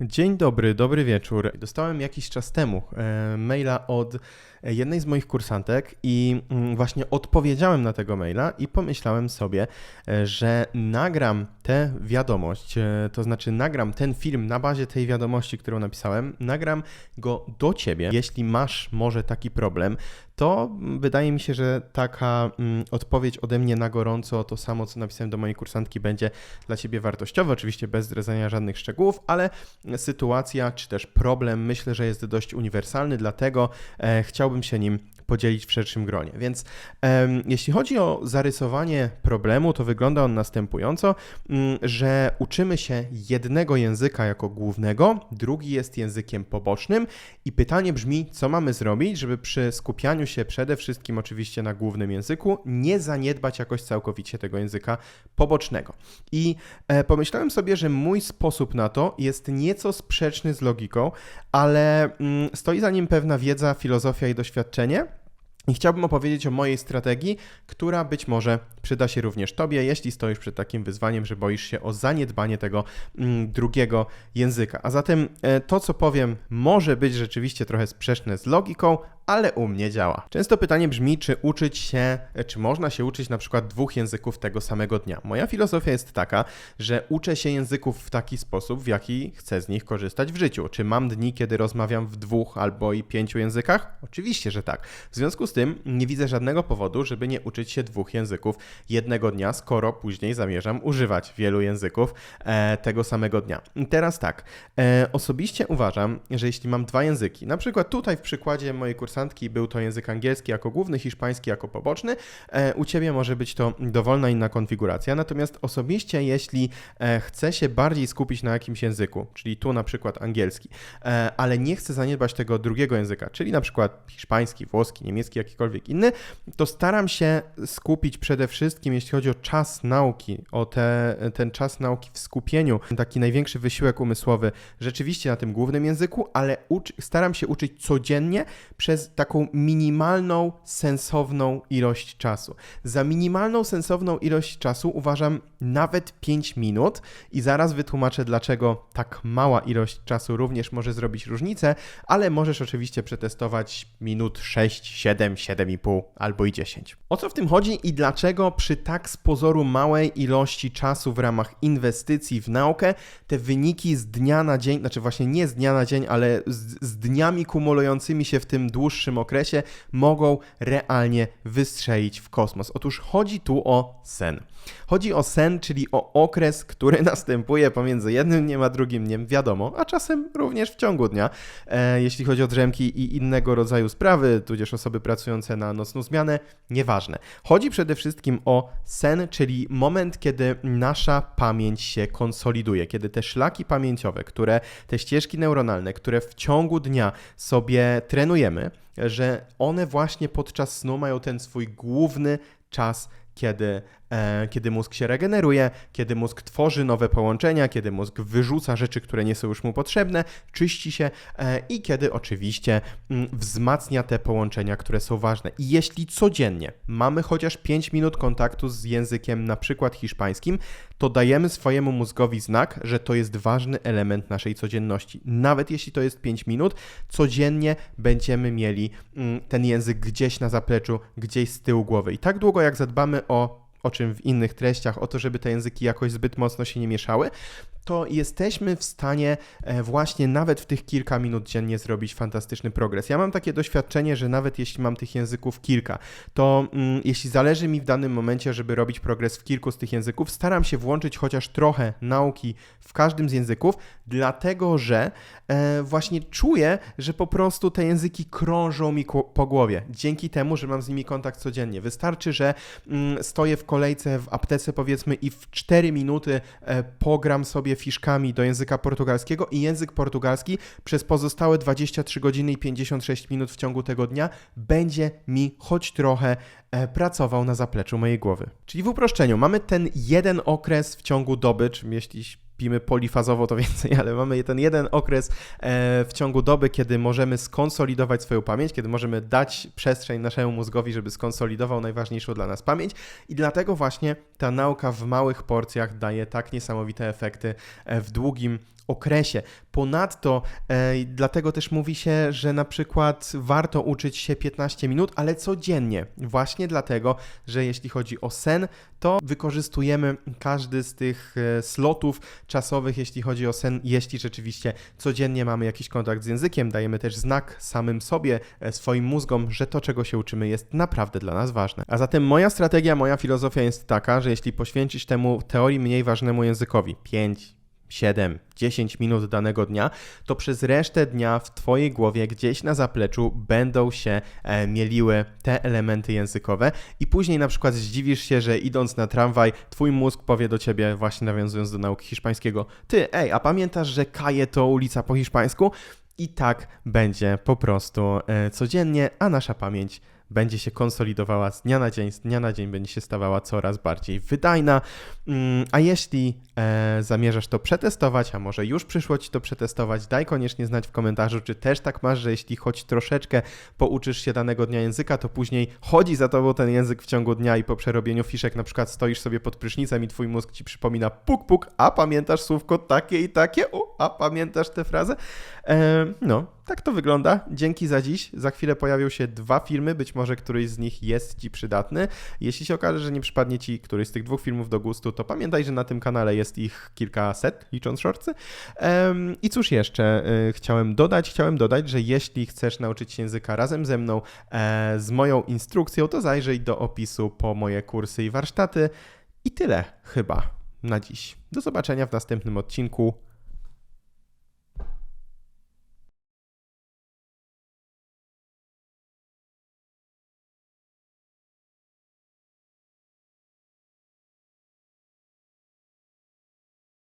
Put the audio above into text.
Dzień dobry, dobry wieczór. Dostałem jakiś czas temu e, maila od jednej z moich kursantek i mm, właśnie odpowiedziałem na tego maila i pomyślałem sobie, e, że nagram tę wiadomość, e, to znaczy nagram ten film na bazie tej wiadomości, którą napisałem, nagram go do ciebie. Jeśli masz może taki problem, to wydaje mi się, że taka mm, odpowiedź ode mnie na gorąco, to samo co napisałem do mojej kursantki, będzie dla ciebie wartościowe, oczywiście bez zdradzania żadnych szczegółów, ale sytuacja czy też problem myślę, że jest dość uniwersalny, dlatego e, chciałbym się nim podzielić w szerszym gronie. Więc um, jeśli chodzi o zarysowanie problemu, to wygląda on następująco, że uczymy się jednego języka jako głównego, drugi jest językiem pobocznym i pytanie brzmi, co mamy zrobić, żeby przy skupianiu się przede wszystkim oczywiście na głównym języku nie zaniedbać jakoś całkowicie tego języka pobocznego. I e, pomyślałem sobie, że mój sposób na to jest nieco sprzeczny z logiką, ale mm, stoi za nim pewna wiedza, filozofia i doświadczenie. I chciałbym opowiedzieć o mojej strategii, która być może przyda się również Tobie, jeśli stoisz przed takim wyzwaniem, że boisz się o zaniedbanie tego mm, drugiego języka. A zatem e, to, co powiem, może być rzeczywiście trochę sprzeczne z logiką, ale u mnie działa. Często pytanie brzmi, czy uczyć się, czy można się uczyć na przykład dwóch języków tego samego dnia. Moja filozofia jest taka, że uczę się języków w taki sposób, w jaki chcę z nich korzystać w życiu. Czy mam dni, kiedy rozmawiam w dwóch albo i pięciu językach? Oczywiście, że tak. W związku z tym nie widzę żadnego powodu, żeby nie uczyć się dwóch języków jednego dnia, skoro później zamierzam używać wielu języków e, tego samego dnia. Teraz tak, e, osobiście uważam, że jeśli mam dwa języki, na przykład tutaj w przykładzie mojej kursantki był to język angielski jako główny, hiszpański jako poboczny. E, u Ciebie może być to dowolna inna konfiguracja, natomiast osobiście, jeśli chcę się bardziej skupić na jakimś języku, czyli tu na przykład angielski, ale nie chcę zaniedbać tego drugiego języka, czyli na przykład hiszpański, włoski, niemiecki, jakikolwiek inny, to staram się skupić przede wszystkim, jeśli chodzi o czas nauki, o te, ten czas nauki w skupieniu, taki największy wysiłek umysłowy rzeczywiście na tym głównym języku, ale staram się uczyć codziennie przez taką minimalną, sensowną ilość czasu. Za minimalną, sensowną ilość czasu uważam nawet 5 minut i zaraz wytłumaczę, dlaczego tak mała ilość czasu również może zrobić różnicę, ale możesz oczywiście przetestować minut 6, 7, 7,5 albo i 10. O co w tym chodzi i dlaczego przy tak z pozoru małej ilości czasu w ramach inwestycji w naukę te wyniki z dnia na dzień, znaczy właśnie nie z dnia na dzień, ale z, z dniami kumulującymi się w tym dłuższym okresie mogą realnie wystrzelić w kosmos. Otóż chodzi tu o sen. Chodzi o sen, czyli o okres, który następuje pomiędzy jednym dniem a drugim dniem, wiadomo, a czasem również w ciągu dnia, e, jeśli chodzi o drzemki i innego rodzaju sprawy, tudzież osoby pracujące na nocną zmianę, nieważne. Chodzi przede wszystkim o sen, czyli moment, kiedy nasza pamięć się konsoliduje, kiedy te szlaki pamięciowe, które, te ścieżki neuronalne, które w ciągu dnia sobie trenujemy, że one właśnie podczas snu mają ten swój główny czas kiedy, kiedy mózg się regeneruje, kiedy mózg tworzy nowe połączenia, kiedy mózg wyrzuca rzeczy, które nie są już mu potrzebne, czyści się e, i kiedy oczywiście mm, wzmacnia te połączenia, które są ważne. I jeśli codziennie mamy chociaż 5 minut kontaktu z językiem, na przykład hiszpańskim, to dajemy swojemu mózgowi znak, że to jest ważny element naszej codzienności. Nawet jeśli to jest 5 minut, codziennie będziemy mieli mm, ten język gdzieś na zapleczu, gdzieś z tyłu głowy. I tak długo jak zadbamy o o czym w innych treściach, o to, żeby te języki jakoś zbyt mocno się nie mieszały, to jesteśmy w stanie e, właśnie nawet w tych kilka minut dziennie zrobić fantastyczny progres. Ja mam takie doświadczenie, że nawet jeśli mam tych języków kilka, to mm, jeśli zależy mi w danym momencie, żeby robić progres w kilku z tych języków, staram się włączyć chociaż trochę nauki w każdym z języków, dlatego że e, właśnie czuję, że po prostu te języki krążą mi po głowie. Dzięki temu, że mam z nimi kontakt codziennie. Wystarczy, że mm, stoję w kolejce w aptece powiedzmy i w 4 minuty e, pogram sobie fiszkami do języka portugalskiego i język portugalski przez pozostałe 23 godziny i 56 minut w ciągu tego dnia będzie mi choć trochę e, pracował na zapleczu mojej głowy. Czyli w uproszczeniu mamy ten jeden okres w ciągu doby, czy jeśli śpimy polifazowo, to więcej, ale mamy ten jeden okres e, w ciągu doby, kiedy możemy skonsolidować swoją pamięć, kiedy możemy dać przestrzeń naszemu mózgowi, żeby skonsolidował najważniejszą dla nas pamięć. I dlatego właśnie ta nauka w małych porcjach daje tak niesamowite efekty e, w długim okresie. Ponadto e, dlatego też mówi się, że na przykład warto uczyć się 15 minut, ale codziennie. Właśnie dlatego, że jeśli chodzi o sen, to wykorzystujemy każdy z tych e, slotów czasowych, jeśli chodzi o sen, jeśli rzeczywiście codziennie mamy jakiś kontakt z językiem, dajemy też znak samym sobie, e, swoim mózgom, że to, czego się uczymy, jest naprawdę dla nas ważne. A zatem moja strategia, moja filozofia jest taka, że jeśli poświęcisz temu teorii mniej ważnemu językowi 5, 7, 10 minut danego dnia, to przez resztę dnia w Twojej głowie gdzieś na zapleczu będą się e, mieliły te elementy językowe i później na przykład zdziwisz się, że idąc na tramwaj, Twój mózg powie do Ciebie, właśnie nawiązując do nauki hiszpańskiego, Ty, ej, a pamiętasz, że Kaje to ulica po hiszpańsku? I tak będzie po prostu e, codziennie, a nasza pamięć będzie się konsolidowała z dnia na dzień, z dnia na dzień będzie się stawała coraz bardziej wydajna. Mm, A jeśli e, zamierzasz to przetestować, a może już przyszło Ci to przetestować, daj koniecznie znać w komentarzu, czy też tak masz, że jeśli choć troszeczkę pouczysz się danego dnia języka, to później chodzi za Tobą ten język w ciągu dnia i po przerobieniu fiszek na przykład stoisz sobie pod prysznicem i Twój mózg Ci przypomina puk puk, a pamiętasz słówko takie i takie, o, a pamiętasz tę frazę? E, no, tak to wygląda. Dzięki za dziś. Za chwilę pojawią się dwa filmy, być może któryś z nich jest Ci przydatny. Jeśli się okaże, że nie przypadnie Ci któryś z tych dwóch filmów do gustu, to pamiętaj, że na tym kanale jest ich kilkaset, licząc shortsy. I cóż jeszcze y, chciałem dodać? Chciałem dodać, że jeśli chcesz nauczyć się języka razem ze mną, e, z moją instrukcją, to zajrzyj do opisu po moje kursy i warsztaty. I tyle chyba na dziś. Do zobaczenia w następnym odcinku.